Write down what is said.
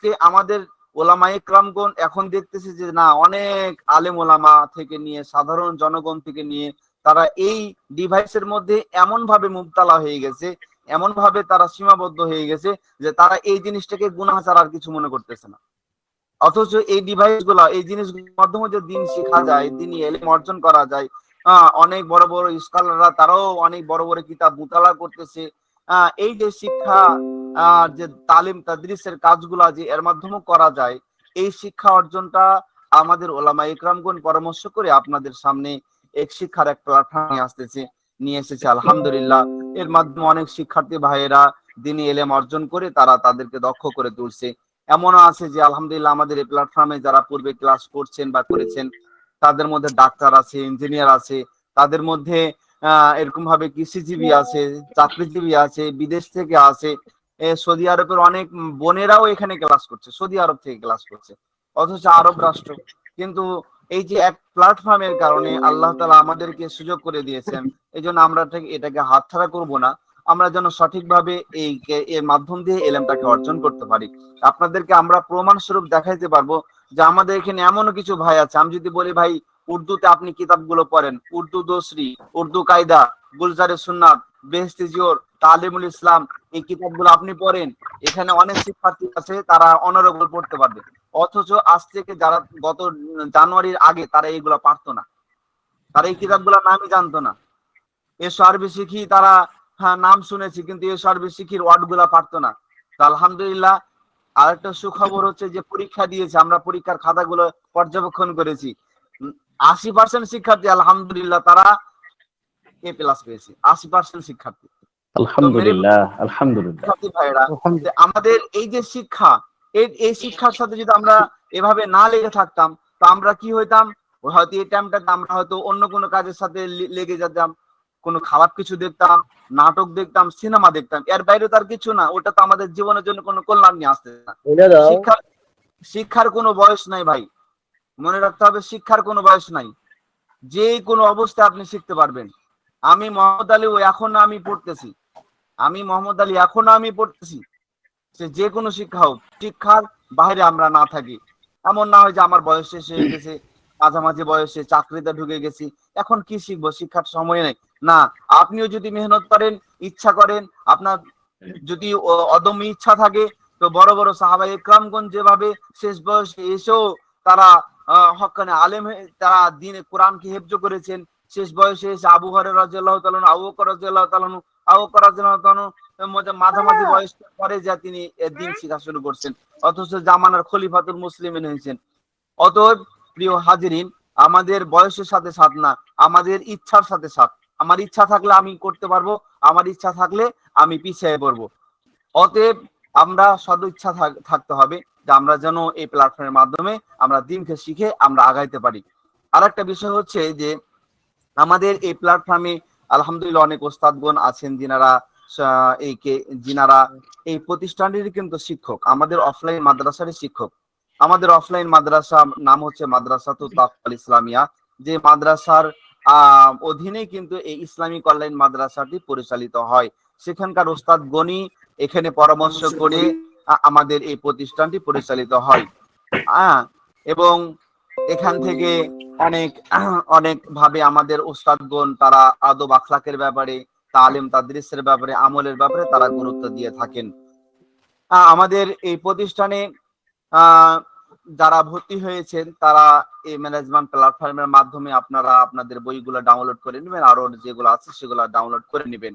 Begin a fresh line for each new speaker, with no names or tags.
আজকে আমাদের ওলামা ইকরামগণ এখন দেখতেছে যে, না, অনেক আলেম ওলামা থেকে নিয়ে, সাধারণ জনগণ থেকে নিয়ে তারা এই ডিভাইসের মধ্যে এমন ভাবে মুবতালা হয়ে গেছে এমন ভাবে তারা সীমাবদ্ধ হয়ে গেছে যে তারা এই জিনিসটাকে গুনাহ ছাড়া আর কিছু মনে করতেছে না। অথচ এই ডিভাইসগুলা, এই জিনিসগুলোর মাধ্যমে যে দিন শেখা যায়, দিন এলেম অর্জন করা যায় অনেক বড় বড় স্কলাররা তারাও অনেক বড় বড় কিতাব মুতালা করতেছে। এই যে শিক্ষা যে তালিম তাদরিসের কাজগুলা যে এর মাধ্যমে করা যায়, এই শিক্ষা অর্জনটা আমাদের ওলামা ইকরামগণ পরামর্শ করে আপনাদের সামনে এক শিক্ষার এক প্ল্যাটফর্ম নিয়ে আসতেছে, নিয়ে এসেছে। আলহামদুলিল্লাহ, এর মাধ্যমে অনেক শিক্ষার্থী ভাইয়েরা দিনে এলেম অর্জন করে তারা তাদেরকে দক্ষ করে তুলছে। এমনও আছে যে আলহামদুলিল্লাহ আমাদের এই প্ল্যাটফর্মে যারা পূর্বে ক্লাস করছেন বা করেছেন, তাদের মধ্যে ডাক্তার আছে ইঞ্জিনিয়ার আছে, তাদের মধ্যে এরকম ভাবে কৃষিজীবী আছে চাকরিজীবী আছে বিদেশ থেকে আছে সৌদি আরবের অনেক বোনেরাও এখানে ক্লাস করছে সৌদি আরব থেকে ক্লাস করছে অথচ আরব রাষ্ট্র। কিন্তু এই যে এক প্ল্যাটফর্মের কারণে আল্লাহ তালা আমাদেরকে সুযোগ করে দিয়েছেন এই জন্য আমরা এটাকে হাতছাড়া করব না। আমরা যেন সঠিকভাবে এই এর মাধ্যম দিয়ে এলেমটাকে অর্জন করতে পারি। আপনাদেরকে আমরা প্রমাণ স্বরূপ দেখাইতে পারব যে আমাদের এখানে এমনও কিছু ভাই আছে। আমি যদি বলি ভাই উর্দুতে আপনি কিতাবগুলো পড়েন। উর্দু দোসরি, উর্দু কায়দা গুলজারে সুন্নাত বেহস্তি জিওর, তালিমুল ইসলাম, এই কিতাবগুলো আপনি পড়েন। এখানে অনেক শিক্ষার্থী আছে, তারা অনারবল পড়তে পারবে। অথচ আজ থেকে যারা গত জানুয়ারির আগে তারা এইগুলো পারতো না। তারা এই কিতাবগুলোর নামই জানতো না। এসো আরবি শিখি, তারা হ্যাঁ নাম শুনেছি, কিন্তু এসো আরবি শিখির ওয়ার্ডগুলা পারতো না। আলহামদুলিল্লাহ, আরেকটা সুখবর হচ্ছে যে পরীক্ষা দিয়েছে, আমরা পরীক্ষার খাতাগুলো পর্যবেক্ষণ করেছি। আশি পার্সেন্ট শিক্ষার্থী আলহামদুলিল্লাহ তারা এ প্লাস পেয়েছে। আশি পার্সেন্ট শিক্ষার্থী।
আলহামদুলিল্লাহ আলহামদুলিল্লাহ।
ভাইরা আমাদের এই যে শিক্ষা এই এই শিক্ষার সাথে যদি আমরা এভাবে না লেগে থাকতাম তো আমরা কি হইতাম? হয়তো এই টাইমটাতে আমরা হয়তো অন্য কোনো কাজের সাথে লেগে যেতাম কোনো খারাপ কিছু দেখতাম নাটক দেখতাম সিনেমা দেখতাম। এর বাইরে তার কিছু না ওটা তো আমাদের জীবনের জন্য কোনো কল্যাণ নিয়ে আসতে না। শিক্ষার শিক্ষার কোনো বয়স নাই ভাই। মনে রাখতে হবে শিক্ষার কোনো বয়স নাই। যে কোনো অবস্থায় আপনি শিখতে পারবেন। আমি মোহাম্মদ আলী ও এখন আমি পড়তেছি। আমি মোহাম্মদ আলী এখনও আমি পড়তেছি। সে যে কোনো শিক্ষা হোক, শিক্ষার বাইরে আমরা না থাকি। এমন না হয় যে আমার বয়স শেষ হয়ে গেছে, মাঝামাঝি বয়সে চাকরিতে ঢুকে গেছি। এখন কি শিখব? শিক্ষার সময় নেই। না, আপনিও যদি মেহনত করেন, ইচ্ছা করেন, আপনার যদি অদম্য ইচ্ছা থাকে, তো বড় বড় সাহাবা ইকরামগঞ্জ যেভাবে শেষ বয়সে এসেও তারা আহ, হক্কানে আলেম তারা দিনে কোরআনকে হেফজ করেছেন। শেষ বয়সে এসে আবু হরে রাজিয়াল্লাহ তালন আবু রাজিয়াল্লাহ তালন আবু রাজিয়াল্লাহ তালন মাঝামাঝি বয়স পরে যা তিনি দিন শিখা শুরু করছেন। অথচ জামানার খলিফাতুল মুসলিমিন হয়েছেন। অতএব প্রিয় হাজিরিন আমাদের বয়সের সাথে সাথ না আমাদের ইচ্ছার সাথে সাথ। আমার ইচ্ছা থাকলে আমি করতে পারব আমার ইচ্ছা থাকলে আমি পিছিয়ে পড়ব। অতএব আমরা সদ ইচ্ছা থাক- থাকতে হবে। যে আমরা যেন এই প্ল্যাটফর্মের মাধ্যমে আমরা দিনকে শিখে আমরা আগাইতে পারি। আর একটা বিষয় হচ্ছে যে আমাদের এই প্ল্যাটফর্মে আলহামদুলিল্লাহ অনেক ওস্তাদগণ আছেন, যিনারা এই কে, যিনারা এই প্রতিষ্ঠানটির কিন্তু শিক্ষক, আমাদের অফলাইন মাদ্রাসারই শিক্ষক। আমাদের অফলাইন মাদ্রাসা নাম হচ্ছে মাদ্রাসা তো তাফাল ইসলামিয়া, যে মাদ্রাসার অধীনে কিন্তু এই ইসলামিক অনলাইন মাদ্রাসাটি পরিচালিত হয়। সেখানকার ওস্তাদ গণি এখানে পরামর্শ করে আমাদের এই প্রতিষ্ঠানটি পরিচালিত হয়। এবং এখান থেকে অনেক অনেক ভাবে আমাদের ওস্তাদগণ তারা আদব আখলাকের ব্যাপারে, তালিম তাদরিসের ব্যাপারে, আমলের ব্যাপারে তারা গুরুত্ব দিয়ে থাকেন। আমাদের এই প্রতিষ্ঠানে যারা ভর্তি হয়েছেন তারা এই ম্যানেজমেন্ট প্ল্যাটফর্মের মাধ্যমে আপনারা আপনাদের বইগুলো ডাউনলোড করে নেবেন আরও যেগুলো আছে সেগুলো ডাউনলোড করে নেবেন।